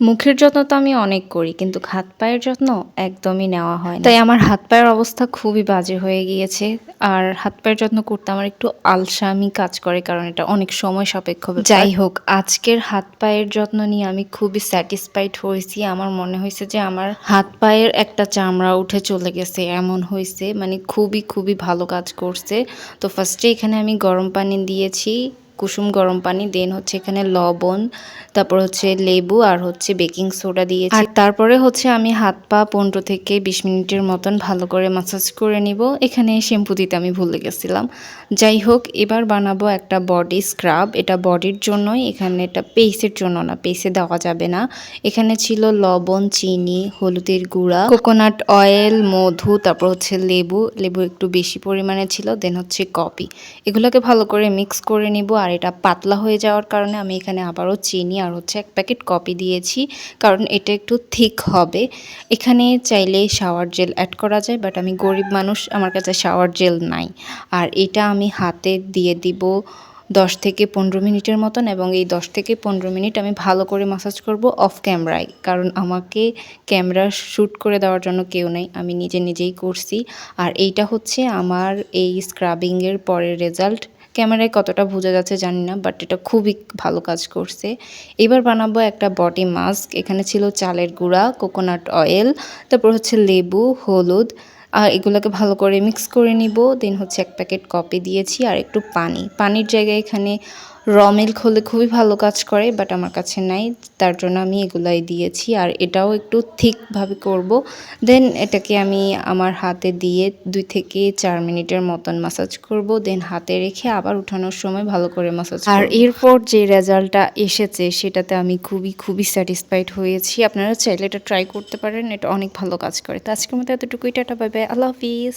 মুখের যত্ন তো আমি অনেক করি কিন্তু হাত পায়ের যত্ন একদমই নেওয়া হয় তাই আমার হাত পায়ের অবস্থা খুবই বাজে হয়ে গিয়েছে আর হাত পায়ের যত্ন করতে আমার একটু আলসামি কাজ করে কারণ এটা অনেক সময় সাপেক্ষ যাই হোক আজকের হাত পায়ের যত্ন নিয়ে আমি খুবই স্যাটিসফাইড হয়েছি। আমার মনে হয়েছে যে আমার হাত পায়ের একটা চামড়া উঠে চলে গেছে এমন হয়েছে মানে খুবই খুবই ভালো কাজ করছে। তো ফার্স্টে এখানে আমি গরম পানি দিয়েছি কুসুম গরম পানি দেন হচ্ছে এখানে লবণ, তারপর হচ্ছে লেবু আর হচ্ছে বেকিং সোডা দিয়েছি। আর তারপরে হচ্ছে আমি হাত পা পনেরো থেকে বিশ মিনিটের মতন ভালো করে মাসাজ করে নিব। এখানে শ্যাম্পু দিতে আমি ভুলে গেছিলাম। যাই হোক, এবার বানাবো একটা বডি স্ক্রাব এটা বডির জন্যই, এখানে এটা পেইসের জন্য না পেইসে দেওয়া যাবে না। এখানে ছিল লবণ, চিনি, হলুদের গুঁড়া কোকোনাট অয়েল মধু, তারপর হচ্ছে লেবু। লেবু একটু বেশি পরিমাণে ছিল দেন হচ্ছে কপি এগুলোকে ভালো করে মিক্স করে নিব। আর এটা পাতলা হয়ে যাওয়ার কারণে আমি এখানে আবারও চিনি আর হচ্ছে এক প্যাকেট কপি দিয়েছি, কারণ এটা একটু থিক হবে। এখানে চাইলে শাওয়ার জেল অ্যাড করা যায় বাট আমি গরিব মানুষ, আমার কাছে শাওয়ার জেল নাই। আর এটা আমি হাতে দিয়ে দিব দশ থেকে পনেরো মিনিটের মতন, এবং এই দশ থেকে পনেরো মিনিট আমি ভালো করে মাসাজ করব অফ ক্যামেরায় কারণ আমাকে ক্যামেরা শ্যুট করে দেওয়ার জন্য কেউ নেই, আমি নিজে নিজেই করছি। আর এইটা হচ্ছে আমার এই স্ক্রাবিংয়ের পরের রেজাল্ট ক্যামেরায় কতটা বোঝা যাচ্ছে জানি না বাট এটা খুবই ভালো কাজ করছে। এবার বানাবো একটা বডি মাস্ক এখানে ছিল চালের গুঁড়া কোকোনাট অয়েল তারপর হচ্ছে লেবু, হলুদ, আর এগুলোকে ভালো করে মিক্স করে নিব দেন হচ্ছে এক প্যাকেট কপি দিয়েছি, আর একটু পানি। পানির জায়গায় এখানে র মিল্ক হলে খুবই ভালো কাজ করে বাট আমার কাছে নাই। তার জন্য আমি এগুলাই দিয়েছি আর এটাও একটু থিকভাবে করব। দেন এটাকে আমি আমার হাতে দিয়ে দুই থেকে চার মিনিটের মতন মাসাজ করব। দেন হাতে রেখে আবার উঠানোর সময় ভালো করে মাসাজ আর এরপর যে রেজাল্টটা এসেছে সেটাতে আমি খুবই খুবই স্যাটিসফাইড হয়েছি। আপনারা চাইলে এটা ট্রাই করতে পারেন এটা অনেক ভালো কাজ করে। তো আজকের মতো এতটুকুই টাটা বাই বাই আল্লাহ হাফিজ।